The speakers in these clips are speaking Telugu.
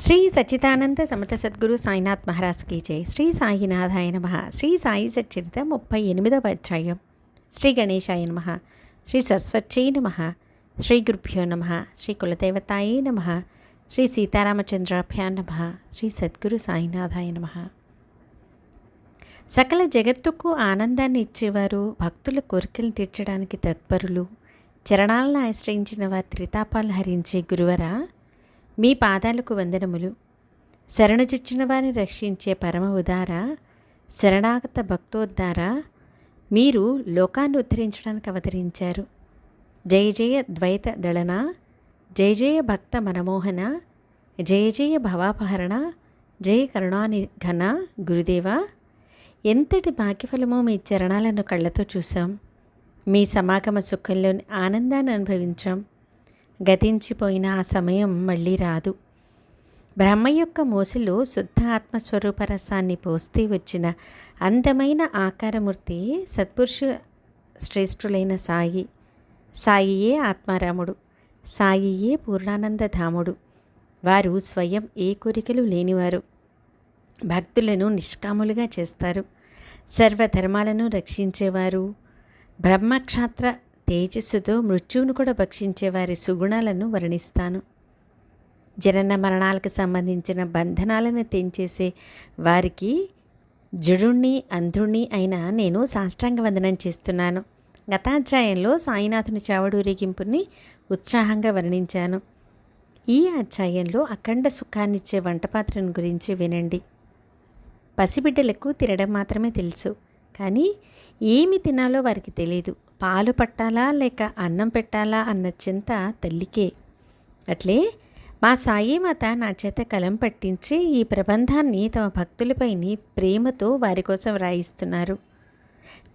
శ్రీ సచ్చిదానంద సమత సద్గురు సాయినాథ్ మహారాజ్ కీ జై. శ్రీ సాయినాథాయ నమ. శ్రీ సాయి సచ్చరిత ముప్పై ఎనిమిదవ అధ్యాయం. శ్రీ గణేశాయ నమ. శ్రీ సరస్వత్యై నమ. శ్రీ గురుభ్యో నమ. శ్రీ కులదేవతాయే నమ. శ్రీ సీతారామచంద్రాభ్యా నమ. శ్రీ సద్గురు సాయినాథాయ నమ. సకల జగత్తుకు ఆనందాన్ని ఇచ్చేవారు భక్తుల కోరికలు తీర్చడానికి తత్పరులు. చరణాలను ఆశ్రయించిన వారి త్రితాపాలు హరించే గురువరా? మీ పాదాలకు వందనములు. శరణుచిచ్చిన వారిని రక్షించే పరమ ఉదార శరణాగత భక్తోద్ధార మీరు లోకాన్ని ఉద్ధరించడానికి అవతరించారు. జయ జయ ద్వైత దళన జయ జయ భక్త మనమోహన జయ జయ భవాపహరణ జయ కరుణాని ఘన గురుదేవా ఎంతటి భాగ్యఫలమో మీ చరణాలను కళ్ళతో చూసాం మీ సమాగమ సుఖంలోని ఆనందాన్ని అనుభవించాం. గతించిపోయిన ఆ సమయం మళ్ళీ రాదు. బ్రహ్మ యొక్క మోసులు శుద్ధ ఆత్మస్వరూప రసాన్ని పోస్తే వచ్చిన అందమైన ఆకారమూర్తి సత్పురుషు శ్రేష్ఠులైన సాయి. సాయియే ఆత్మారాముడు. సాయియే పూర్ణానందధాముడు వారు స్వయం ఏ కోరికలు లేనివారు. భక్తులను నిష్కాములుగా చేస్తారు. సర్వధర్మాలను రక్షించేవారు. బ్రహ్మక్షాత్ర తేజస్సుతో మృత్యువును కూడా భక్షించే వారి సుగుణాలను వర్ణిస్తాను. జనన మరణాలకు సంబంధించిన బంధనాలను తెంచేసే వారికి జడుణ్ణి అంధుణ్ణి అయిన నేను సాష్టాంగ వందనం చేస్తున్నాను. గతాధ్యాయంలో సాయినాథుని చావడూరేగింపుని ఉత్సాహంగా వర్ణించాను. ఈ అధ్యాయంలో అఖండ సుఖాన్నిచ్చే వంటపాత్రను గురించి వినండి. పసిబిడ్డలకు తినడం మాత్రమే తెలుసు. కానీ ఏమి తినాలో వారికి తెలియదు పాలు పట్టాలా లేక అన్నం పెట్టాలా అన్న చింత తల్లికే. అట్లే మా సాయి మాత నా చేత కలం పట్టించి ఈ ప్రబంధాన్ని తమ భక్తులపైని ప్రేమతో వారి కోసం రాయిస్తున్నారు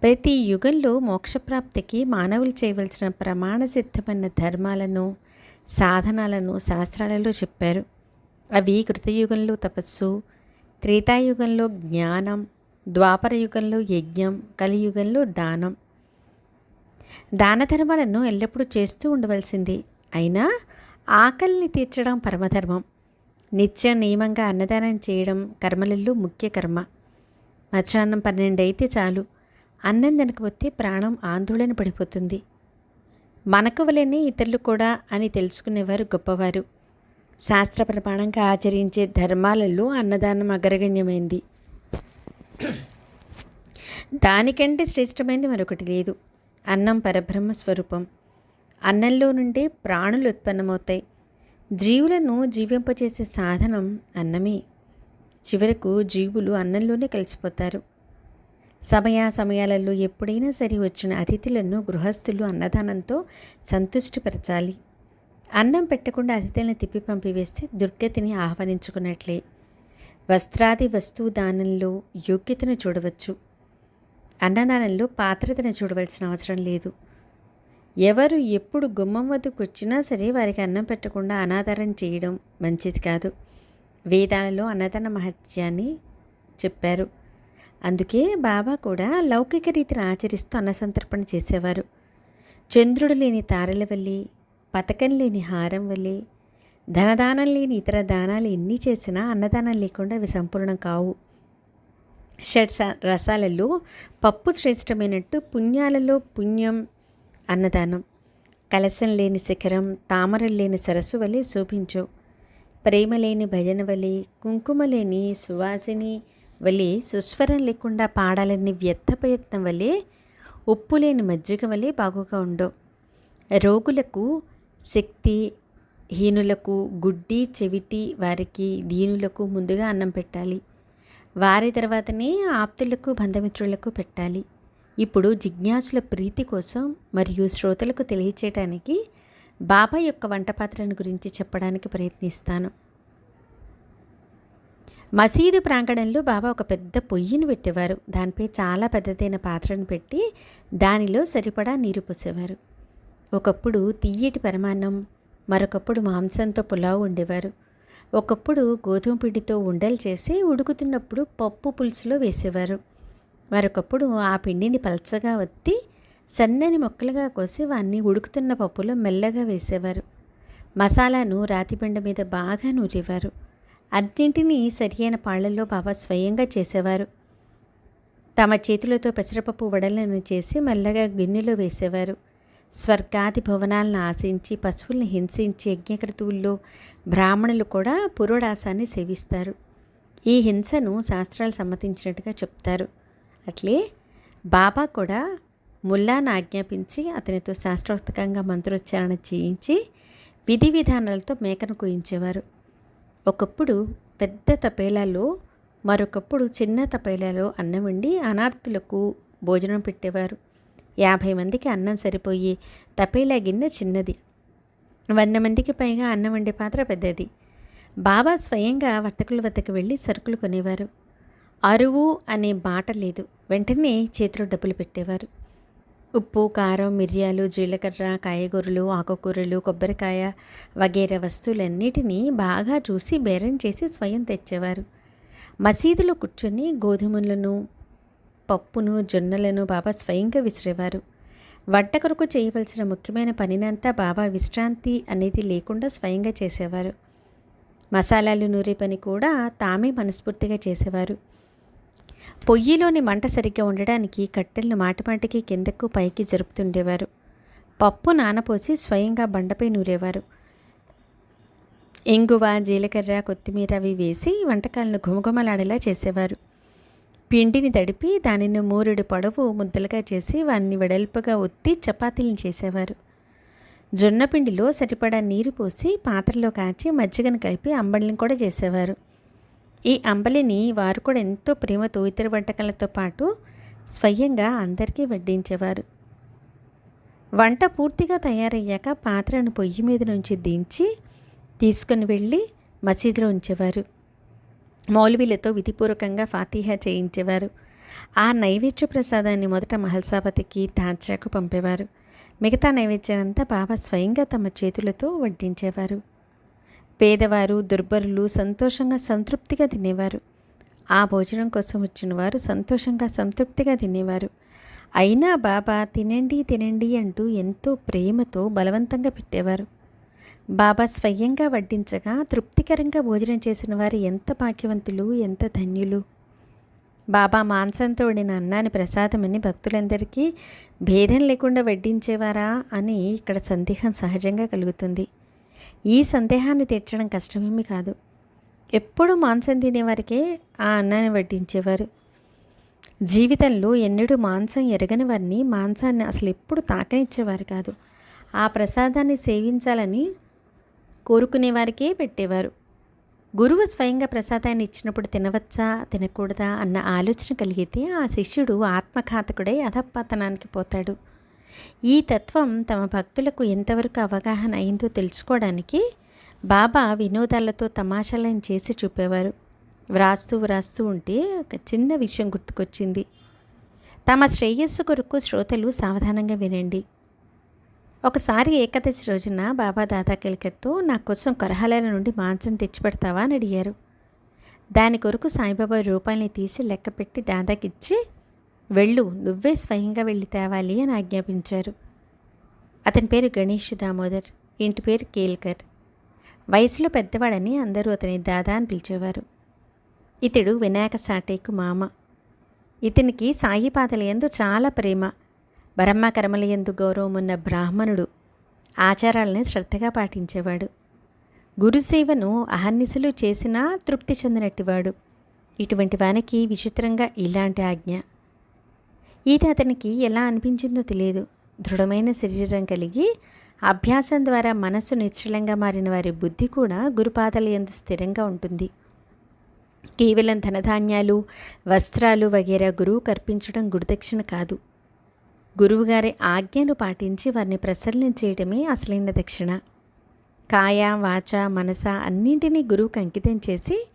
ప్రతి యుగంలో మోక్షప్రాప్తికి మానవులు చేయవలసిన ప్రమాణ సిద్ధమైన ధర్మాలను సాధనాలను శాస్త్రాలలో చెప్పారు. అవి కృతయుగంలో తపస్సు త్రేతాయుగంలో జ్ఞానం ద్వాపరయుగంలో యజ్ఞం కలియుగంలో దానం. దాన ధర్మాలను ఎల్లప్పుడూ చేస్తూ ఉండవలసింది. అయినా ఆకలిని తీర్చడం పరమధర్మం. నిత్య నియమంగా అన్నదానం చేయడం కర్మలలో ముఖ్య కర్మ. మధ్యాహ్నం పన్నెండు అయితే చాలు. అన్నం తినకపోతే ప్రాణం ఆందోళన పడిపోతుంది. మనకు వలనే ఇతరులు కూడా అని తెలుసుకునేవారు గొప్పవారు. శాస్త్ర ప్రమాణంగా ఆచరించే ధర్మాలలో అన్నదానం అగ్రగణ్యమైంది. దానికంటే శ్రేష్టమైనది మరొకటి లేదు. అన్నం పరబ్రహ్మ స్వరూపం. అన్నంలో నుండి ప్రాణులు ఉత్పన్నమవుతాయి. జీవులను జీవింపచేసే సాధనం అన్నమే. చివరకు జీవులు అన్నంలోనే కలిసిపోతారు. సమయ సమయాలలో ఎప్పుడైనా సరే వచ్చిన అతిథులను గృహస్థులు అన్నదానంతో సంతుష్టిపరచాలి. అన్నం పెట్టకుండా అతిథులను తిప్పి పంపివేస్తే దుర్గతిని ఆహ్వానించుకున్నట్లే. వస్త్రాది వస్తువు దానంలో యోగ్యతను చూడవచ్చు. అన్నదానంలో పాత్రతను చూడవలసిన అవసరం లేదు. ఎవరు ఎప్పుడు గుమ్మం వద్దకు వచ్చినా సరే వారికి అన్నం పెట్టకుండా అనాదరం చేయడం మంచిది కాదు. వేదాలలో అన్నదాన మహత్యాన్ని చెప్పారు. అందుకే బాబా కూడా లౌకిక రీతిని ఆచరిస్తూ అన్నసంతర్పణ చేసేవారు. చంద్రుడు లేని తారల వల్లి పథకం లేని హారం వల్లి ధనదానం లేని ఇతర దానాలు ఎన్ని చేసినా అన్నదానం లేకుండా అవి సంపూర్ణం కావు. షడ్ రసాలలో పప్పు శ్రేష్టమైనట్టు పుణ్యాలలో పుణ్యం అన్నదానం. కలసం లేని శిఖరం తామర లేని సరస్సు వలె శోభించు. ప్రేమ లేని భజన వలె కుంకుమ లేని సువాసిని వలె సుస్వరం లేకుండా పాడాలని వ్యర్థ ప్రయత్నం వలె ఉప్పు లేని మజ్జిగ వలె బాగుగా ఉండవు రోగులకు శక్తి హీనులకు గుడ్డి చెవిటి వారికి దీనులకు ముందుగా అన్నం పెట్టాలి. వారి తర్వాతనే ఆప్తులకు బంధమిత్రులకు పెట్టాలి. ఇప్పుడు జిజ్ఞాసుల ప్రీతి కోసం మరియు శ్రోతలకు తెలియచేయటానికి బాబా యొక్క వంట పాత్రను గురించి చెప్పడానికి ప్రయత్నిస్తాను. మసీదు ప్రాంగణంలో బాబా ఒక పెద్ద పొయ్యిని పెట్టేవారు. దానిపై చాలా పెద్దదైన పాత్రను పెట్టి దానిలో సరిపడా నీరు పోసేవారు. ఒకప్పుడు తీయటి పరమాన్నం మరొకప్పుడు మాంసంతో పులావు ఉండేవారు ఒకప్పుడు గోధుమ పిండితో ఉండలు చేసి ఉడుకుతున్నప్పుడు పప్పు పులుసులో వేసేవారు. మరొకప్పుడు ఆ పిండిని పలచగా వత్తి సన్నని మొక్కలుగా కోసి వాన్ని ఉడుకుతున్న పప్పులో మెల్లగా వేసేవారు. మసాలాను రాతిపిండ మీద బాగా నూరేవారు. అన్నింటినీ సరియైన పాళ్ళలో బాబా స్వయంగా చేసేవారు. తమ చేతులతో పెసరపప్పు వడలను చేసి మెల్లగా గిన్నెలో వేసేవారు. స్వర్గాది భవనాలను ఆశించి పశువుల్ని హింసించి యజ్ఞక్రతువుల్లో బ్రాహ్మణులు కూడా పురోడాసాన్ని సేవిస్తారు. ఈ హింసను శాస్త్రాలు సమ్మతించినట్టుగా చెప్తారు. అట్లే బాబా కూడా ముల్లాను ఆజ్ఞాపించి అతనితో శాస్త్రోక్తకంగా మంత్రోచ్చారణ చేయించి విధి విధానాలతో మేకను కోయించేవారు. ఒకప్పుడు పెద్ద తపేలాలో మరొకప్పుడు చిన్న తపేలాలో అన్నం వండి అనార్థులకు భోజనం పెట్టేవారు. యాభై మందికి అన్నం సరిపోయి తపేలా గిన్నె చిన్నది. వంద మందికి పైగా అన్నం వండే పాత్ర పెద్దది. బాబా స్వయంగా వర్తకుల వద్దకు వెళ్ళి సరుకులు కొనేవారు. అరువు అనే బాట లేదు. వెంటనే చేతిలో డబ్బులు పెట్టేవారు. ఉప్పు కారం మిరియాలు జీలకర్ర కాయగూరలు ఆకుకూరలు కొబ్బరికాయ వగేర వస్తువులన్నిటినీ బాగా చూసి బేరం చేసి స్వయం తెచ్చేవారు. మసీదులో కూర్చొని గోధుమలను పప్పును జొన్నలను బాబా స్వయంగా విసిరేవారు. వంట కొరకు చేయవలసిన ముఖ్యమైన పనినంతా బాబా విశ్రాంతి అనేది లేకుండా స్వయంగా చేసేవారు. మసాలాలు నూరే పని కూడా తామే మనస్ఫూర్తిగా చేసేవారు. పొయ్యిలోని మంట సరిగ్గా ఉండడానికి కట్టెలను మాటిమాటికి కిందకు పైకి జరుపుతుండేవారు. పప్పు నానపోసి స్వయంగా బండపై నూరేవారు. ఇంగువ జీలకర్ర కొత్తిమీర అవి వేసి వంటకాలను ఘుమఘుమలాడేలా చేసేవారు. పిండిని తడిపి దానిని మూరుడు పొడవు ముద్దలుగా చేసి వాన్ని వెడల్పుగా ఒత్తి చపాతీలను చేసేవారు. జొన్న పిండిలో సరిపడా నీరు పోసి పాత్రలో కాచి మజ్జిగను కలిపి అంబలిని కూడా చేసేవారు. ఈ అంబలిని వారు కూడా ఎంతో ప్రేమతో ఇతర వంటకాలతో పాటు స్వయంగా అందరికీ వడ్డించేవారు. వంట పూర్తిగా తయారయ్యాక పాత్రను పొయ్యి మీద నుంచి దించి తీసుకుని వెళ్ళి మసీదులో ఉంచేవారు. మౌలవీలతో విధిపూర్వకంగా ఫాతీహా చేయించేవారు. ఆ నైవేద్య ప్రసాదాన్ని మొదట మహల్సాపతికి తాజాకు పంపేవారు. మిగతా నైవేద్యానంతా బాబా స్వయంగా తమ చేతులతో వడ్డించేవారు. పేదవారు దుర్బరులు సంతోషంగా సంతృప్తిగా తినేవారు. ఆ భోజనం కోసం వచ్చిన వారు సంతోషంగా సంతృప్తిగా తినేవారు. అయినా బాబా తినండి తినండి అంటూ ఎంతో ప్రేమతో బలవంతంగా పెట్టేవారు. బాబా స్వయంగా వడ్డించగా తృప్తికరంగా భోజనం చేసిన వారు ఎంత భాగ్యవంతులు ఎంత ధన్యులు. బాబా మాంసంతో వండిన అన్నాన్ని ప్రసాదమని భక్తులందరికీ భేదం లేకుండా వడ్డించేవారా అని ఇక్కడ సందేహం సహజంగా కలుగుతుంది. ఈ సందేహాన్ని తీర్చడం కష్టమేమి కాదు. ఎప్పుడూ మాంసం తినేవారికే ఆ అన్నాన్ని వడ్డించేవారు. జీవితంలో ఎన్నడూ మాంసం ఎరగని వారిని మాంసాన్ని అసలు ఎప్పుడు తాకనిచ్చేవారు కాదు. ఆ ప్రసాదాన్ని సేవించాలని కోరుకునే వారికే పెట్టేవారు. గురువు స్వయంగా ప్రసాదాన్ని ఇచ్చినప్పుడు తినవచ్చా తినకూడదా అన్న ఆలోచన కలిగితే ఆ శిష్యుడు ఆత్మఘాతకుడై అధపతనానికి పోతాడు. ఈ తత్వం తమ భక్తులకు ఎంతవరకు అవగాహన అయిందో తెలుసుకోవడానికి బాబా వినోదాలతో తమాషాలను చేసి చూపేవారు. వ్రాస్తూ వ్రాస్తూ ఉంటే ఒక చిన్న విషయం గుర్తుకొచ్చింది. తమ శ్రేయస్సు కొరకు శ్రోతలు సావధానంగా వినండి. ఒకసారి ఏకాదశి రోజున బాబా దాదా కెలికర్తో నా కోసం కొరహాల నుండి మాంసం తెచ్చిపెడతావా? అని అడిగారు. దాని కొరకు సాయిబాబా రూపాయల్ని తీసి లెక్కపెట్టి దాదాకిచ్చి వెళ్ళు నువ్వే స్వయంగా వెళ్ళి తేవాలి అని ఆజ్ఞాపించారు. అతని పేరు గణేష్ దామోదర్ ఇంటి పేరు కేల్కర్. వయసులో పెద్దవాడని అందరూ అతని దాదా అని పిలిచేవారు. ఇతడు వినాయక సాటేకు మామ. ఇతనికి సాయి పాతల ఎందు చాలా ప్రేమ. బ్రహ్మ కర్మల ఎందు గౌరవం ఉన్న బ్రాహ్మణుడు ఆచారాలని శ్రద్ధగా పాటించేవాడు. గురుసేవను అహర్నిశలు చేసినా తృప్తి చెందినట్టివాడు. ఇటువంటి వానికి విచిత్రంగా ఇలాంటి ఆజ్ఞ. ఇది అతనికి ఎలా అనిపించిందో తెలియదు. దృఢమైన శరీరం కలిగి అభ్యాసం ద్వారా మనస్సు నిశ్చలంగా మారిన వారి బుద్ధి కూడా గురుపాదల ఎందు స్థిరంగా ఉంటుంది. కేవలం ధనధాన్యాలు వస్త్రాలు వగేరా గురువు కర్పించడం గురుదక్షిణ కాదు. గురువుగారి ఆజ్ఞను పాటించి వారిని ప్రసరణ చేయడమే అసలైన దక్షిణ. కాయ వాచ మనస అన్నింటినీ గురువుకు అంకితం చేసి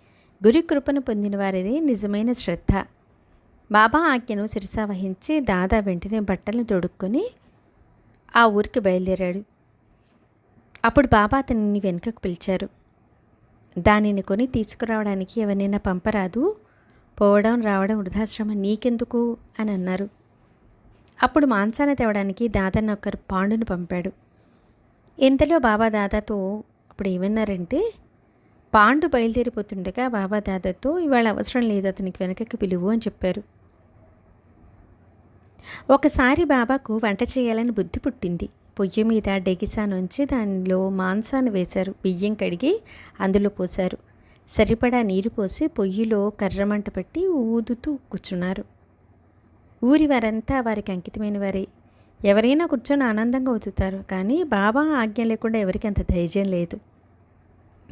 గురు కృపను పొందిన వారిది నిజమైన శ్రద్ధ. బాబా ఆజ్ఞను శిరసా వహించి దాదా వెంటనే బట్టలను తొడుక్కొని ఆ ఊరికి బయలుదేరాడు. అప్పుడు బాబా అతనిని వెనుకకు పిలిచారు. దానిని కొని తీసుకురావడానికి ఎవరినైనా పంపరాదు. పోవడం రావడం వృద్ధాశ్రమం నీకెందుకు? అని అన్నారు. అప్పుడు మాంసాన్ని తేవడానికి దాదాన్ని ఒకరు పాండును పంపాడు. ఇంతలో బాబా దాదాతో అప్పుడు ఏమన్నారంటే పాండు బయలుదేరిపోతుండగా బాబా దాదాతో ఇవాళ అవసరం లేదు అతనికి వెనకకి పిలువు అని చెప్పారు. ఒకసారి బాబాకు వంట చేయాలని బుద్ధి పుట్టింది. పొయ్యి మీద డెగిసా నుంచి దానిలో మాంసాన్ని వేశారు. బియ్యం కడిగి అందులో పోశారు. సరిపడా నీరు పోసి పొయ్యిలో కర్రమంట పెట్టి ఊదుతూ కూర్చున్నారు. ఊరి వారంతా వారికి అంకితమైన వారే ఎవరైనా కూర్చొని ఆనందంగా అవుతుతారు కానీ బాబా ఆజ్ఞ లేకుండా ఎవరికి అంత ధైర్యం లేదు.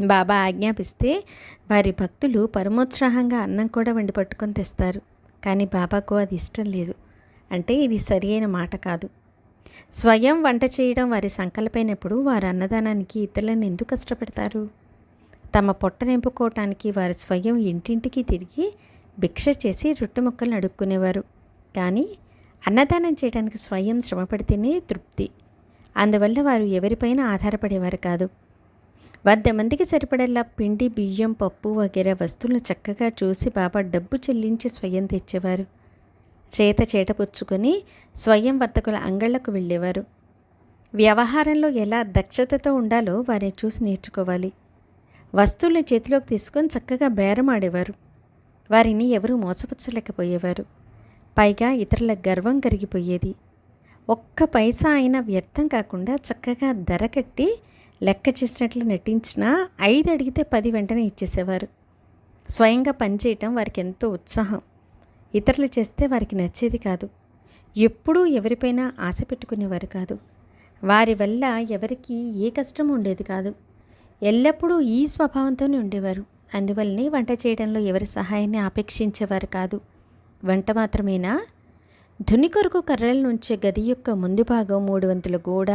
బాబా ఆజ్ఞాపిస్తే వారి భక్తులు పరమోత్సాహంగా అన్నం కూడా వండి పట్టుకొని తెస్తారు కానీ బాబాకు అది ఇష్టం లేదు. అంటే ఇది సరి అయిన మాట కాదు. స్వయం వంట చేయడం వారి సంకల్పమైనప్పుడు వారు అన్నదానానికి ఇతరులను ఎందుకు కష్టపెడతారు? తమ పొట్ట నింపుకోవటానికి వారు స్వయం ఇంటింటికి తిరిగి భిక్ష చేసి రొట్టె ముక్కలను అడుక్కునేవారు. కానీ అన్నదానం చేయడానికి స్వయం శ్రమపడితేనే తృప్తి. అందువల్ల వారు ఎవరిపైన ఆధారపడేవారు కాదు. వంద మందికి సరిపడేలా పిండి బియ్యం పప్పు వగేరా వస్తువులను చక్కగా చూసి బాబా డబ్బు చెల్లించి స్వయం తెచ్చేవారు. చేత చేటపుచ్చుకొని స్వయం వర్తకుల అంగళ్ళకు వెళ్ళేవారు. వ్యవహారంలో ఎలా దక్షతతో ఉండాలో వారిని చూసి నేర్చుకోవాలి. వస్తువులను చేతిలోకి తీసుకొని చక్కగా బేరమాడేవారు వారిని ఎవరూ మోసపుచ్చలేకపోయేవారు. పైగా ఇతరుల గర్వం కరిగిపోయేది. ఒక్క పైసా అయినా వ్యర్థం కాకుండా చక్కగా ధర కట్టి లెక్క చేసినట్లు నటించినా ఐదు అడిగితే పది వెంటనే ఇచ్చేసేవారు. స్వయంగా పనిచేయటం వారికి ఎంతో ఉత్సాహం. ఇతరులు చేస్తే వారికి నచ్చేది కాదు. ఎప్పుడూ ఎవరిపైనా ఆశ పెట్టుకునేవారు కాదు. వారి వల్ల ఎవరికి ఏ కష్టం ఉండేది కాదు. ఎల్లప్పుడూ ఈ స్వభావంతోనే ఉండేవారు. అందువల్లనే వంట చేయడంలో ఎవరి సహాయాన్ని ఆపేక్షించేవారు కాదు. వంట మాత్రమేనా? ధుని కొరకు కర్రల నుంచే గది యొక్క ముందు భాగం మూడు వంతుల గోడ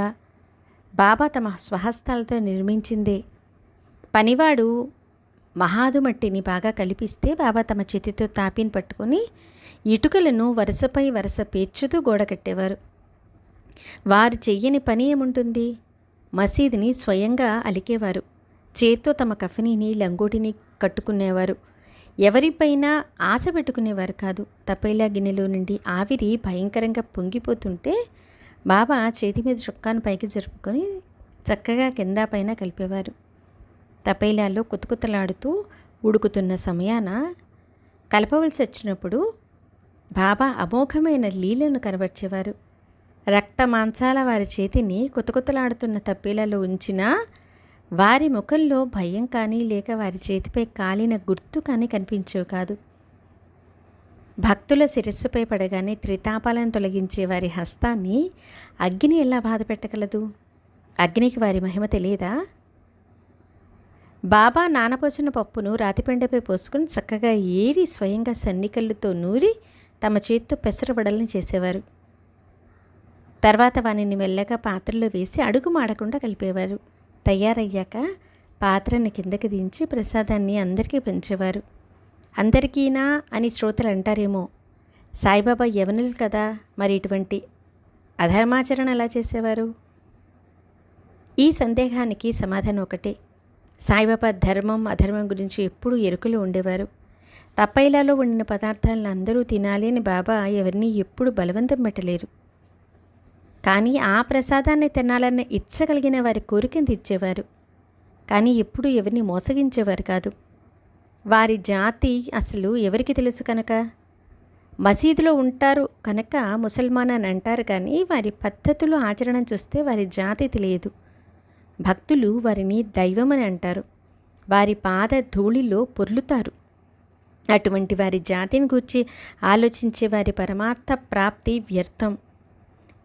బాబా తమ స్వహస్తాలతో నిర్మించిందే. పనివాడు మహాదు మట్టిని బాగా కలిపిస్తే బాబా తమ చేతితో తాపిని పట్టుకొని ఇటుకలను వరుసపై వరుస పేర్చుతూ గోడ కట్టేవారు. వారు చెయ్యని పని ఏముంటుంది? మసీదుని స్వయంగా అలికేవారు. చేత్తో తమ కఫనీని లంగోటిని కట్టుకునేవారు. ఎవరిపైనా ఆశ పెట్టుకునేవారు కాదు. తపేలా గిన్నెలో నుండి ఆవిరి భయంకరంగా పొంగిపోతుంటే బాబా చేతి మీద చొక్కాను పైకి జరుపుకొని చక్కగా కింద పైన కలిపేవారు. తపేలాలో కుతకుతలాడుతూ ఉడుకుతున్న సమయాన కలపవలసి వచ్చినప్పుడు బాబా అమోఘమైన లీలను కనబర్చేవారు. రక్త మాంసాల వారి చేతిని కుతకుతలాడుతున్న తప్పేలలో ఉంచినా వారి ముఖంలో భయం కానీ లేక వారి చేతిపై కాలిన గుర్తు కానీ కనిపించేవి కాదు. భక్తుల శిరస్సుపై పడగానే త్రితాపాలను తొలగించే వారి హస్తాన్ని అగ్ని ఎలా బాధ పెట్టగలదు? అగ్నికి వారి మహిమ తెలియదా? బాబా నానపోసిన పప్పును రాతిపెండపై పోసుకుని చక్కగా ఏరి స్వయంగా సన్నికళ్ళతో నూరి తమ చేత్తో పెసరవడల్ని చేసేవారు. తర్వాత వానిని మెల్లగా పాత్రలో వేసి అడుగు మాడకుండా కలిపేవారు. తయారయ్యాక పాత్రని కిందకి దించి ప్రసాదాన్ని అందరికీ పెంచేవారు. అందరికీనా అని శ్రోతలు అంటారేమో. సాయిబాబా యవనులు కదా మరి ఇటువంటి అధర్మాచరణ ఎలా చేసేవారు? ఈ సందేహానికి సమాధానం ఒకటే. సాయిబాబా ధర్మం అధర్మం గురించి ఎప్పుడూ ఎరుకలు ఉండేవారు. తప్పైలాలో వండిన పదార్థాలను అందరూ తినాలి అని బాబా ఎవరిని ఎప్పుడు బలవంతం పెట్టలేరు. కానీ ఆ ప్రసాదాన్ని తినాలన్న ఇచ్చగలిగిన వారి కోరికను తీర్చేవారు. కానీ ఎప్పుడు ఎవరిని మోసగించేవారు కాదు. వారి జాతి అసలు ఎవరికి తెలుసు కనుక? మసీదులో ఉంటారు కనుక ముసల్మాన్ అని అంటారు కానీ వారి పద్ధతులు ఆచరణ చూస్తే వారి జాతి తెలియదు. భక్తులు వారిని దైవమని అంటారు. వారి పాద ధూళిలో పొర్లుతారు. అటువంటి వారి జాతిని గూర్చి ఆలోచించే వారి పరమార్థ ప్రాప్తి వ్యర్థం.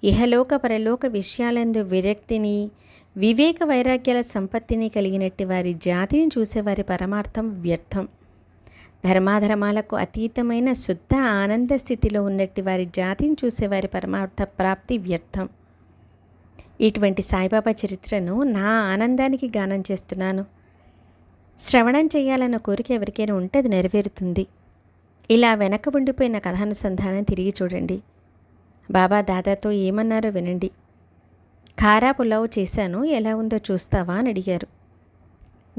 ఇహలోక పరలోక విషయాలందు విరక్తిని వివేక వైరాగ్యాల సంపత్తిని కలిగినట్టి వారి జాతిని చూసేవారి పరమార్థం వ్యర్థం. ధర్మాధర్మాలకు అతీతమైన శుద్ధ ఆనంద స్థితిలో ఉన్నట్టి వారి జాతిని చూసేవారి పరమార్థ ప్రాప్తి వ్యర్థం. ఇటువంటి సాయిబాబా చరిత్రను నా ఆనందానికి గానం చేస్తున్నాను. శ్రవణం చేయాలన్న కోరిక ఎవరికైనా ఉంటే అది నెరవేరుతుంది. ఇలా వెనక ఉండిపోయిన కథానుసంధానం తిరిగి చూడండి. బాబా దాదాతో ఏమన్నారో వినండి. ఖారా పులావ్ చేశాను ఎలా ఉందో చూస్తావా? అని అడిగారు.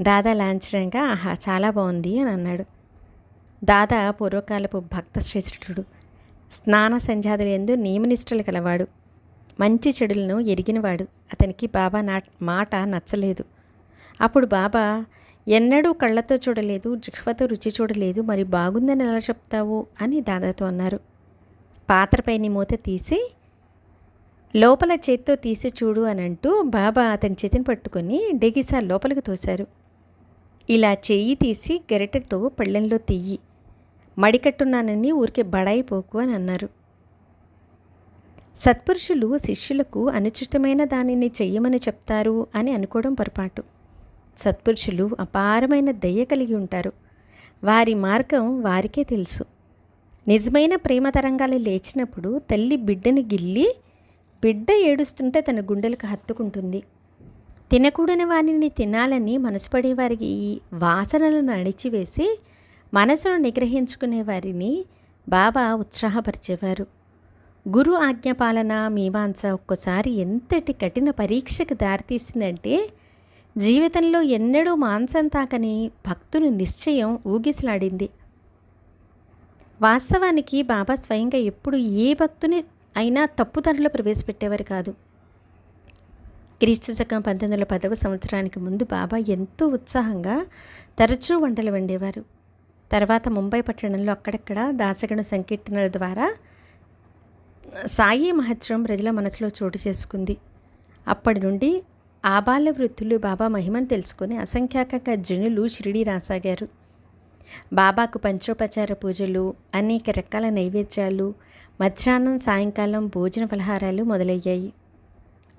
దాదా లాంఛనంగా ఆహా చాలా బాగుంది అని అన్నాడు. దాదా పూర్వకాలపు భక్త శ్రేష్ఠుడు. స్నాన సంధ్యాదులు ఎందు నియమనిష్టలు కలవాడు. మంచి చెడులను ఎరిగినవాడు. అతనికి బాబా నా మాట నచ్చలేదు. అప్పుడు బాబా ఎన్నడూ కళ్ళతో చూడలేదు జిహ్వతో రుచి చూడలేదు మరి బాగుందని ఎలా చెప్తావు? అని దాదాతో అన్నారు. పాత్రపైని మూత తీసి లోపల చేత్తో తీసి చూడు అని అంటూ బాబా అతని చేతిని పట్టుకొని డెగిసా లోపలికి తోశారు. ఇలా చెయ్యి తీసి గరిటెతో పళ్ళెంలో తీయి. మడికట్టున్నానని ఊరికే బడాయిపోకు అని అన్నారు. సత్పురుషులు శిష్యులకు అనుచితమైన దానిని చెయ్యమని చెప్తారు అని అనుకోవడం పొరపాటు. సత్పురుషులు అపారమైన దయ కలిగి ఉంటారు. వారి మార్గం వారికే తెలుసు. నిజమైన ప్రేమ తరంగాలు లేచినప్పుడు తల్లి బిడ్డని గిల్లి బిడ్డ ఏడుస్తుంటే తన గుండెలకు హత్తుకుంటుంది. తినకూడని వారిని తినాలని మనసుపడే వారికి వాసనలను అణిచివేసి మనసును నిగ్రహించుకునే వారిని బాబా ఉత్సాహపరిచేవారు. గురు ఆజ్ఞపాలన మీమాంస ఒక్కసారి ఎంతటి కఠిన పరీక్షకు దారితీసిందంటే జీవితంలో ఎన్నడూ మాంసం తాకని భక్తుని నిశ్చయం ఊగిసలాడింది. వాస్తవానికి బాబా స్వయంగా ఎప్పుడు ఏ భక్తుని అయినా తప్పుదారిలో ప్రవేశపెట్టేవారు కాదు. క్రీస్తు శకం పంతొమ్మిది వందల పదవ సంవత్సరానికి ముందు బాబా ఎంతో ఉత్సాహంగా తరచూ వంటలు వండేవారు. తర్వాత ముంబై పట్టణంలో అక్కడక్కడ దాసగణ సంకీర్తనల ద్వారా సాయి మహత్యం ప్రజల మనసులో చోటు చేసుకుంది. అప్పటి నుండి ఆబాల వృత్తులు బాబా మహిమను తెలుసుకొని అసంఖ్యాకంగా జనులు షిరిడి రాసాగారు. బాబాకు పంచోపచార పూజలు అనేక రకాల నైవేద్యాలు మధ్యాహ్నం సాయంకాలం భోజన ఫలహారాలు మొదలయ్యాయి.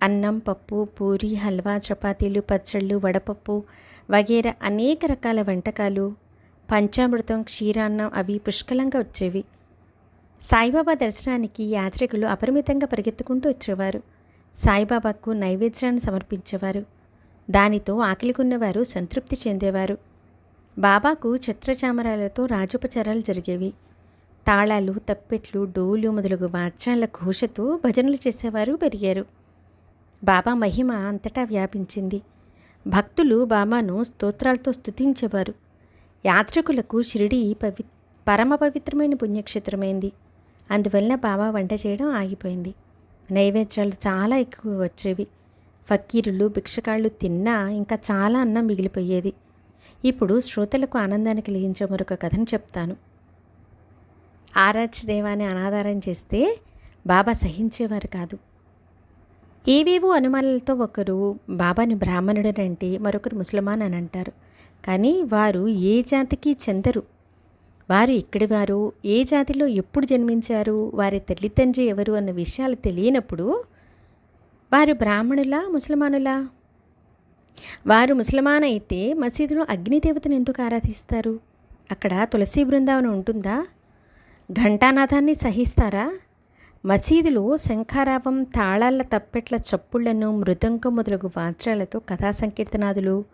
అన్నం పప్పు పూరి హల్వా చపాతీలు పచ్చళ్ళు వడపప్పు వగేరా అనేక రకాల వంటకాలు పంచామృతం క్షీరాన్నం అవి పుష్కలంగా వచ్చేవి. సాయిబాబా దర్శనానికి యాత్రికులు అపరిమితంగా పరిగెత్తుకుంటూ వచ్చేవారు. సాయిబాబాకు నైవేద్యాన్ని సమర్పించేవారు. దానితో ఆకలికున్నవారు సంతృప్తి చెందేవారు. బాబాకు చిత్రచామరాలతో రాజోపచారాలు జరిగేవి. తాళాలు తప్పెట్లు డోలు మొదలగు వాద్యాల ఘోషతో భజనలు చేసేవారు పెరిగారు. బాబా మహిమ అంతటా వ్యాపించింది. భక్తులు బాబాను స్తోత్రాలతో స్తుతించేవారు. యాత్రికులకు షిరిడి పవి పరమ పవిత్రమైన పుణ్యక్షేత్రమైంది. అందువలన బాబా వంట చేయడం ఆగిపోయింది. నైవేద్యాలు చాలా ఎక్కువ వచ్చేవి. ఫకీరులు భిక్షకాళ్ళు తిన్నా ఇంకా చాలా అన్నం మిగిలిపోయేది. ఇప్పుడు శ్రోతలకు ఆనందాన్ని కలిగించే మరొక కథను చెప్తాను. ఆరాధ్య దేవాన్ని అనాధారం చేస్తే బాబా సహించేవారు కాదు. ఏవేవో అనుమానాలతో ఒకరు బాబాని బ్రాహ్మణుడనంటే మరొకరు ముసల్మాన్ అని అంటారు. కానీ వారు ఏ జాతికి చెందరు? వారు ఇక్కడి వారు? ఏ జాతిలో ఎప్పుడు జన్మించారు? వారి తల్లిదండ్రి ఎవరు? అన్న విషయాలు తెలియనప్పుడు వారు బ్రాహ్మణులా ముసల్మానులా? వారు ముసల్మాన్ అయితే మసీదులో అగ్నిదేవతను ఎందుకు ఆరాధిస్తారు? అక్కడ తులసి బృందావనం ఉంటుందా? ఘంటానాథాన్ని సహిస్తారా? మసీదులో శంఖారావం తాళాల తప్పెట్ల చప్పుళ్ళను మృదంగం మొదలగు వాద్యాలతో కథా సంకీర్తనాదులు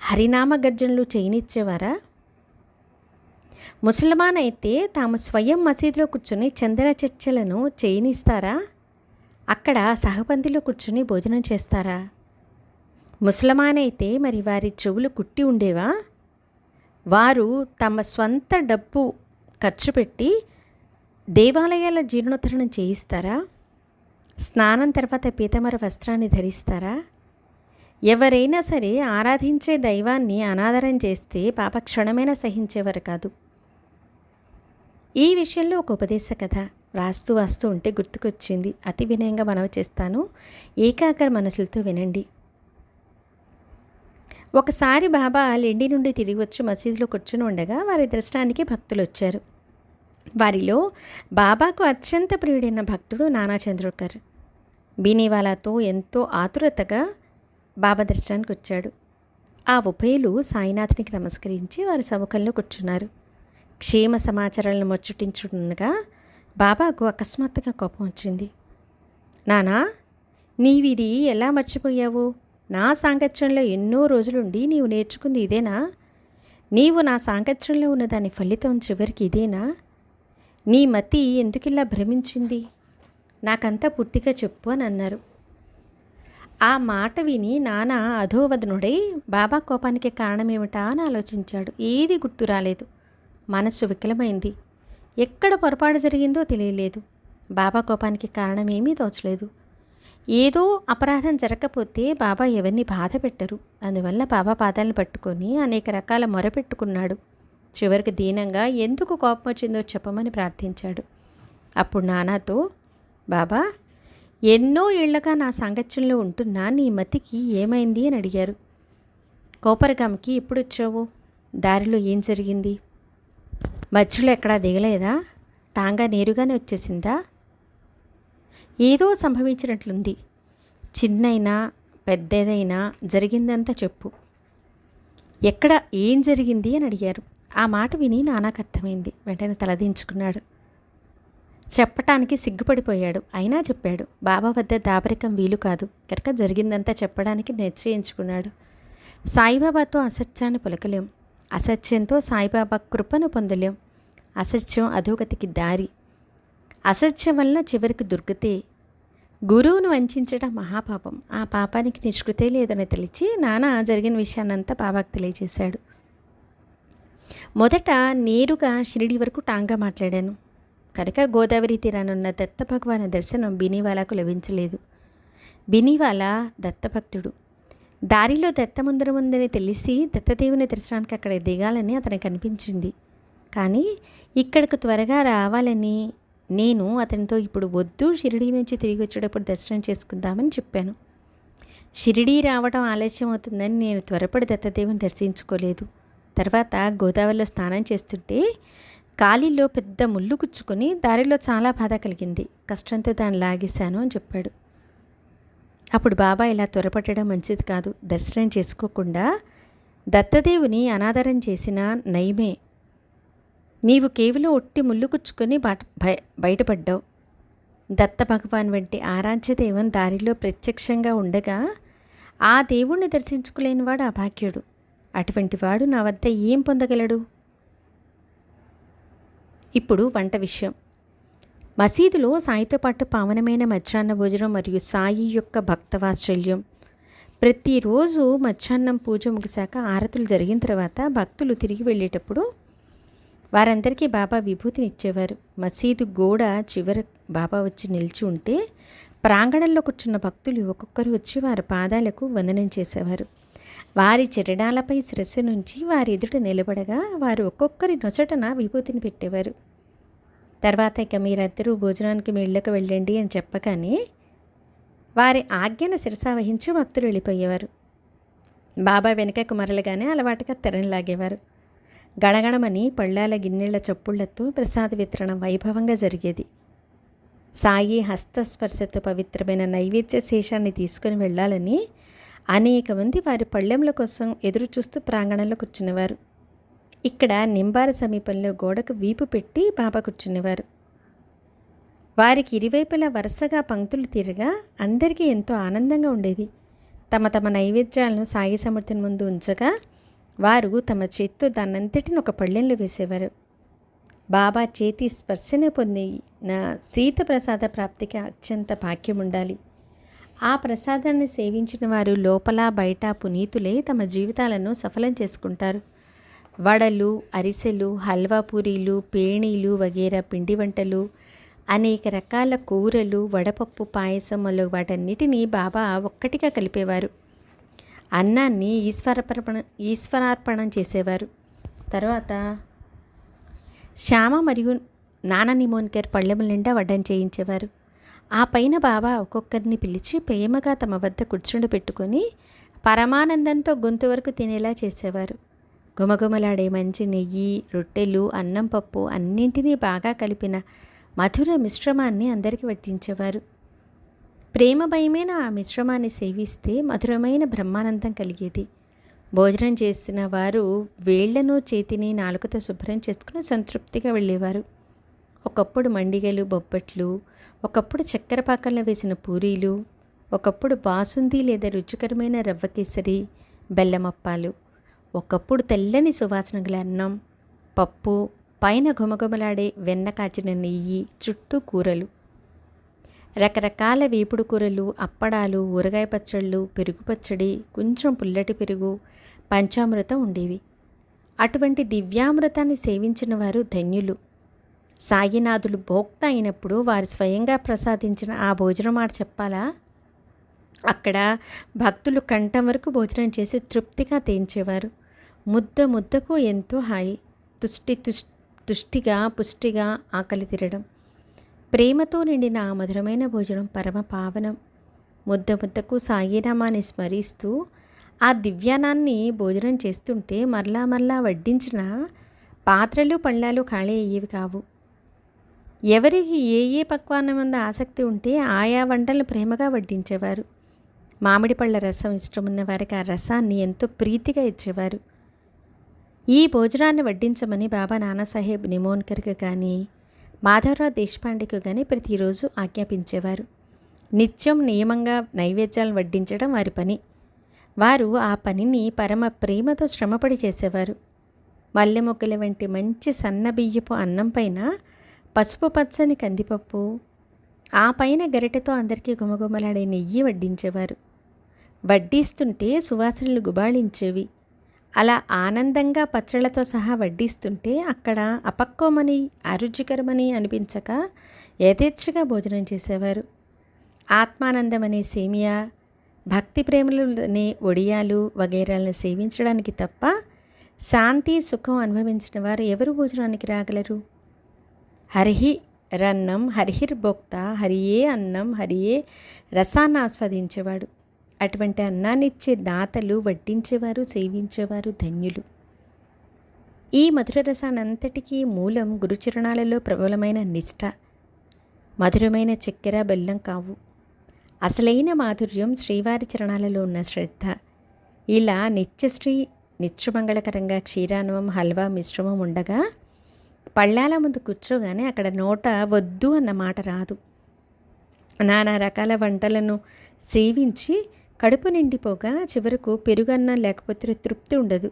హరినామ గర్జనలు చేయనిచ్చేవారా? ముసల్మాన్ అయితే తాము స్వయం మసీదులో కూర్చొని చందన చర్చలను చేయనిస్తారా? అక్కడ సహపందిలో కూర్చొని భోజనం చేస్తారా? ముసలమానైతే మరి వారి చెవులు కుట్టి ఉండేవా? వారు తమ స్వంత డబ్బు ఖర్చు పెట్టి దేవాలయాల జీర్ణోద్ధరణం చేయిస్తారా? స్నానం తర్వాత పీతమర వస్త్రాన్ని ధరిస్తారా? ఎవరైనా సరే ఆరాధించే దైవాన్ని అనాదరం చేస్తే పాప క్షణమైనా సహించేవారు కాదు. ఈ విషయంలో ఒక ఉపదేశ కథ రాస్తూ వస్తూ ఉంటే గుర్తుకొచ్చింది. అతి వినయంగా మనవి చేస్తాను. ఏకాగ్ర మనసులతో వినండి. ఒకసారి బాబా లెండి నుండి తిరిగి వచ్చి మసీదులో కూర్చుని ఉండగా వారి దర్శనానికి భక్తులు వచ్చారు. వారిలో బాబాకు అత్యంత ప్రియుడైన భక్తుడు నానా చంద్రోకర్ బీనీవాలాతో ఎంతో ఆతురతగా బాబా దర్శనానికి వచ్చాడు. ఆ ఉభయులు సాయినాథునికి నమస్కరించి వారి సముఖంలో కూర్చున్నారు. క్షేమ సమాచారాలను ముచ్చటించుండగా బాబాకు అకస్మాత్తుగా కోపం వచ్చింది. నానా నీవిది ఎలా మర్చిపోయావు? నా సాంగత్యంలో ఎన్నో రోజులుండి నీవు నేర్చుకుంది ఇదేనా? నీవు నా సాంగత్యంలో ఉన్న దాని ఫలితం చివరికి ఇదేనా? నీ మతి ఎందుకిలా భ్రమించింది? నాకంతా పూర్తిగా చెప్పు అని అన్నారు. ఆ మాట విని నాన్న అధోవదనుడై బాబా కోపానికి కారణమేమిటా? అని ఆలోచించాడు. ఏది గుర్తు రాలేదు. మనస్సు వికలమైంది. ఎక్కడ పొరపాటు జరిగిందో తెలియలేదు. బాబా కోపానికి కారణమేమీ తోచలేదు. ఏదో అపరాధం జరగకపోతే బాబా ఎవరిని బాధ పెట్టరు. అందువల్ల బాబా పాదాలను పట్టుకొని అనేక రకాల మొరపెట్టుకున్నాడు. చివరికి దీనంగా ఎందుకు కోపం వచ్చిందో చెప్పమని ప్రార్థించాడు. అప్పుడు నానాతో బాబా ఎన్నో ఏళ్ళగా నా సాంగత్యంలో ఉంటున్నా నీ మతికి ఏమైంది? అని అడిగారు. కోపరగామికి ఎప్పుడు వచ్చావు? దారిలో ఏం జరిగింది? మధ్యలో ఎక్కడా దిగలేదా? టాంగా నేరుగానే వచ్చేసిందా? ఏదో సంభవించినట్లుంది. చిన్నైనా పెద్దదైనా జరిగిందంతా చెప్పు. ఎక్కడ ఏం జరిగింది అని అడిగారు. ఆ మాట విని నానాకు అర్థమైంది. వెంటనే తలదించుకున్నాడు చెప్పటానికి సిగ్గుపడిపోయాడు. అయినా చెప్పాడు. బాబా వద్ద దాపరికం వీలు కాదు. కనుక జరిగిందంతా చెప్పడానికి నిశ్చయించుకున్నాడు. సాయిబాబాతో అసత్యాన్ని పొలకలేం. అసత్యంతో సాయిబాబా కృపను పొందలేం. అసత్యం అధోగతికి దారి. అసత్యం వలన చివరికి దుర్గతే గురువును వంచడం మహాపాపం. ఆ పాపానికి నిష్కృతే లేదని తెలిచి నానా జరిగిన విషయాన్నంతా బాబాకు తెలియజేశాడు. మొదట నేరుగా షిరిడి వరకు టాంగా మాట్లాడాను. కనుక గోదావరి తీరానున్న దత్త భగవాన్ దర్శనం బినీవాలాకు లభించలేదు. బినీవాలా దత్తభక్తుడు. దారిలో దత్త ముందర ముందని తెలిసి దత్తదేవుని దర్శనానికి అక్కడ దిగాలని అతనికి అనిపించింది. కానీ ఇక్కడికి త్వరగా రావాలని నేను అతనితో ఇప్పుడు వద్దు షిరిడీ నుంచి తిరిగి వచ్చేటప్పుడు దర్శనం చేసుకుందామని చెప్పాను. షిరిడీ రావడం ఆలస్యం అవుతుందని నేను త్వరపడి దత్తదేవుని దర్శించుకోలేదు. తర్వాత గోదావరిలో స్నానం చేస్తుంటే కాలిలో పెద్ద ముళ్ళు గుచ్చుకొని దారిలో చాలా బాధ కలిగింది. కష్టంతో దాన్ని లాగేశాను అని చెప్పాడు. అప్పుడు బాబా ఇలా త్వరపట్టడం మంచిది కాదు. దర్శనం చేసుకోకుండా దత్తదేవుని అనాదరం చేసిన నయమే నీవు కేవలం ఒట్టి ముల్లుకుచ్చుకొని బాట బయటపడ్డావు. దత్త భగవాన్ వంటి ఆరాధ్య దేవం దారిలో ప్రత్యక్షంగా ఉండగా ఆ దేవుణ్ణి దర్శించుకోలేనివాడు అభాగ్యుడు. అటువంటి వాడు నా వద్ద ఏం పొందగలడు? ఇప్పుడు వంట విషయం. మసీదులో సాయితో పాటు పావనమైన మధ్యాహ్న భోజనం మరియు సాయి యొక్క భక్తవాత్సల్యం. ప్రతిరోజు మధ్యాహ్నం పూజ ముగిశాక ఆరతులు జరిగిన తర్వాత భక్తులు తిరిగి వెళ్ళేటప్పుడు వారందరికీ బాబా విభూతిని ఇచ్చేవారు. మసీదు గోడ చివర బాబా వచ్చి నిలిచి ఉంటే ప్రాంగణంలో కూర్చున్న భక్తులు ఒక్కొక్కరు వచ్చి వారి పాదాలకు వందనం చేసేవారు. వారి చిరడాలపై శిరస్సు నుంచి వారి ఎదుట నిలబడగా వారు ఒక్కొక్కరి నొసటన విభూతిని పెట్టేవారు. తర్వాత ఇక మీరందరూ భోజనానికి మీ ఇళ్ళకు వెళ్ళండి అని చెప్పగానే వారి ఆజ్ఞను శిరస వహించి భక్తులు వెళ్ళిపోయేవారు. బాబా వెనకకు మరలగానే అలవాటుగా తెరనిలాగేవారు గణగణమని పళ్ళాల గిన్నెళ్ళ చప్పుళ్ళతో ప్రసాద వితరణ వైభవంగా జరిగేది. సాయి హస్తస్పర్శతో పవిత్రమైన నైవేద్య శేషాన్ని తీసుకుని వెళ్ళాలని అనేక మంది వారి పళ్ళెంల కోసం ఎదురు చూస్తూ ప్రాంగణంలో కూర్చునేవారు. ఇక్కడ నింబార సమీపంలో గోడకు వీపు పెట్టి బాబా కూర్చునేవారు. వారికి ఇరువైపులా వరుసగా పంక్తులు తీరగా అందరికీ ఎంతో ఆనందంగా ఉండేది. తమ తమ నైవేద్యాలను సాయి సమర్థిని ముందు ఉంచగా వారు తమ చేత్తో దాన్నంతటిని ఒక పళ్ళెంలో వేసేవారు. బాబా చేతి స్పర్శన పొంది నా సీత ప్రసాద ప్రాప్తికి అత్యంత భాగ్యం ఉండాలి ఆ ప్రసాదాన్ని సేవించిన వారు లోపల బయట పునీతులే తమ జీవితాలను సఫలం చేసుకుంటారు. వడలు అరిసెలు హల్వా పూరీలు పేణీలు వగేరా పిండి వంటలు అనేక రకాల కూరలు వడపప్పు పాయసం మొదలగు వాటన్నిటినీ బాబా ఒక్కటిగా కలిపేవారు. అన్నాన్ని ఈశ్వరపర్పణ ఈశ్వరార్పణం చేసేవారు. తర్వాత శ్యామ మరియు నాన్న నిమోన్కర్ పళ్ళెముల నిండా వడ్డం చేయించేవారు. ఆ పైన బాబా ఒక్కొక్కరిని పిలిచి ప్రేమగా తమ వద్ద కూర్చుండి పెట్టుకొని పరమానందంతో గొంతు వరకు తినేలా చేసేవారు. గుమగుమలాడే మంచి నెయ్యి రొట్టెలు అన్నం పప్పు అన్నింటినీ బాగా కలిపిన మధుర మిశ్రమాన్ని అందరికీ వడ్డించేవారు. ప్రేమ భయమైన ఆ మిశ్రమాన్ని సేవిస్తే మధురమైన బ్రహ్మానందం కలిగేది. భోజనం చేసిన వారు వేళ్ళను చేతిని నాలుకతో శుభ్రం చేసుకుని సంతృప్తిగా వెళ్ళేవారు. ఒకప్పుడు మండిగలు బొబ్బట్లు ఒకప్పుడు చక్కెర పాకంలో వేసిన పూరీలు ఒకప్పుడు బాసుంది లేదా రుచికరమైన రవ్వ కేసరి బెల్లమప్పాలు ఒకప్పుడు తెల్లని సువాసన గల అన్నం పప్పు పైన ఘుమఘుమలాడే వెన్న కాచిన నెయ్యి చుట్టూ కూరలు. రకరకాల వేపుడు కూరలు అప్పడాలు ఊరగాయ పచ్చళ్ళు పెరుగు పచ్చడి కొంచెం పుల్లటి పెరుగు పంచామృతం ఉండేవి. అటువంటి దివ్యామృతాన్ని సేవించిన వారు ధన్యులు. సాయినాథులు భోక్త అయినప్పుడు వారు స్వయంగా ప్రసాదించిన ఆ భోజనం మాట చెప్పాలా? అక్కడ భక్తులు కంఠం వరకు భోజనం చేసి తృప్తిగా తేంచేవారు. ముద్ద ముద్దకు ఎంతో హాయి. తుష్టి తుష్ తుష్టిగా పుష్టిగా ఆకలి తీరడం. ప్రేమతో నిండిన ఆ మధురమైన భోజనం పరమ పావనం. ముద్ద ముద్దకు సాయినామాని స్మరిస్తూ ఆ దివ్యానాన్ని భోజనం చేస్తుంటే మరలా మరలా వడ్డించిన పాత్రలు పళ్ళాలు ఖాళీ అయ్యేవి కావు. ఎవరికి ఏ ఏ పక్వానం మీద ఆసక్తి ఉంటే ఆయా వంటలను ప్రేమగా వడ్డించేవారు. మామిడి పళ్ళ రసం ఇష్టమున్న వారికి ఆ రసాన్ని ఎంతో ప్రీతిగా ఇచ్చేవారు. ఈ భోజనాన్ని వడ్డించమని బాబా నానాసాహెబ్ నిమోన్కర్కి కానీ మాధవరావు దేశపాండేకు కానీ ప్రతిరోజు ఆజ్ఞాపించేవారు. నిత్యం నియమంగా నైవేద్యాలను వడ్డించడం వారి పని. వారు ఆ పనిని పరమ ప్రేమతో శ్రమపడి చేసేవారు. మల్లె మొగ్గల వంటి మంచి సన్న బియ్యపు అన్నం పైన పసుపు పచ్చని కందిపప్పు ఆ పైన గరిటెతో అందరికీ గుమగుమలాడే నెయ్యి వడ్డించేవారు. వడ్డిస్తుంటే సువాసనలు గుబాళించేవి. అలా ఆనందంగా పచ్చళ్ళతో సహా వడ్డిస్తుంటే అక్కడ అపక్వమని అరుచికరమని అనిపించక యథేచ్ఛగా భోజనం చేసేవారు. ఆత్మానందం అనే సేమియా భక్తి ప్రేమలనే ఒడియాలు వగైరాలను సేవించడానికి తప్ప శాంతి సుఖం అనుభవించిన వారు ఎవరు భోజనానికి రాగలరు? హరిహి రన్నం హరిహిర్ భోక్త హరియే అన్నం హరియే రసాన్ని ఆస్వాదించేవాడు. అటువంటి అన్నాన్నిచ్చే దాతలు వడ్డించేవారు సేవించేవారు ధన్యులు. ఈ మధుర రసానంతటికీ మూలం గురుచరణాలలో ప్రబలమైన నిష్ఠ మధురమైన చక్కెర బెల్లం కావు. అసలైన మాధుర్యం శ్రీవారి చరణాలలో ఉన్న శ్రద్ధ. ఇలా నిత్యశ్రీ నిత్యమంగళకరంగా క్షీరాన్నం హల్వా మిశ్రమం ఉండగా పళ్ళాల ముందు కూర్చోగానే అక్కడ నోట వద్దు అన్న మాట రాదు. నానా రకాల వంటలను సేవించి కడుపు నిండిపోగా చివరకు పెరుగన్నం లేకపోతే తృప్తి ఉండదు.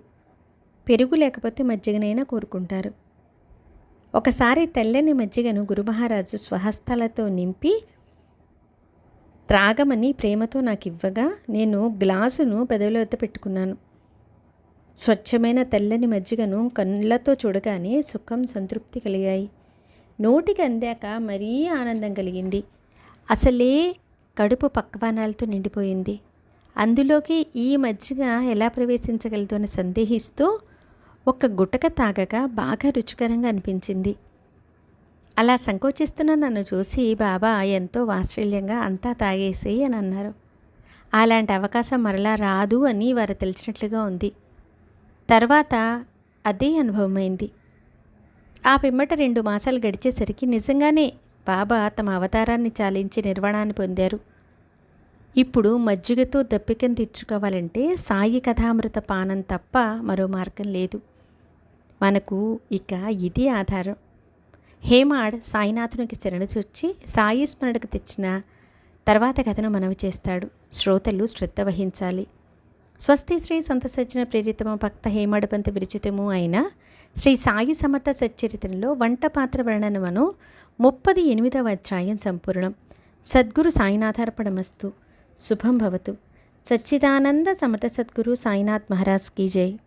పెరుగు లేకపోతే మజ్జిగనైనా కోరుకుంటారు. ఒకసారి తెల్లని మజ్జిగను గురుమహారాజు స్వహస్తాలతో నింపి త్రాగమని ప్రేమతో నాకు ఇవ్వగా నేను గ్లాసును పెదవుల వద్ద పెట్టుకున్నాను. స్వచ్ఛమైన తెల్లని మజ్జిగను కళ్ళతో చూడగానే సుఖం సంతృప్తి కలిగాయి. నోటికి అందాక మరీ ఆనందం కలిగింది. అసలే కడుపు పక్వానాలతో నిండిపోయింది. అందులోకి ఈ మజ్జిగ ఎలా ప్రవేశించగలదోని సందేహిస్తూ ఒక గుటక తాగగా బాగా రుచికరంగా అనిపించింది. అలా సంకోచిస్తున్న నన్ను చూసి బాబా ఎంతో వాత్సల్యంగా అంతా తాగేసి అని అన్నారు. అలాంటి అవకాశం మరలా రాదు అని వారు తెలిసినట్లుగా ఉంది. తర్వాత అదే అనుభవమైంది. ఆ పిమ్మట రెండు మాసాలు గడిచేసరికి నిజంగానే బాబా తమ అవతారాన్ని చాలించి నిర్వాణాన్ని పొందారు. ఇప్పుడు మజ్జిగతో దప్పికను తీర్చుకోవాలంటే సాయి కథామృత పానం తప్ప మరో మార్గం లేదు. మనకు ఇక ఇది ఆధారం. హేమాడ్ సాయినాథునికి శరణు చొచ్చి సాయి స్మరణకు తెచ్చిన తర్వాత కథను మనవి చేస్తాడు. శ్రోతలు శ్రద్ధ వహించాలి. స్వస్తి శ్రీ సంత సజ్జన ప్రేరితమ భక్త హేమాడపంత విరచితము అయిన శ్రీ సాయి సమర్థ సచ్చరిత్రలో వంట పాత్ర వర్ణనమను ముప్పది ఎనిమిదవ అధ్యాయం సంపూర్ణం. సద్గురు సాయినాథార్పణమస్తు. శుభం భవతు. సచ్చిదానంద సమర్థ సద్గురు సాయినాథ్ మహారాజ్ కీ జై.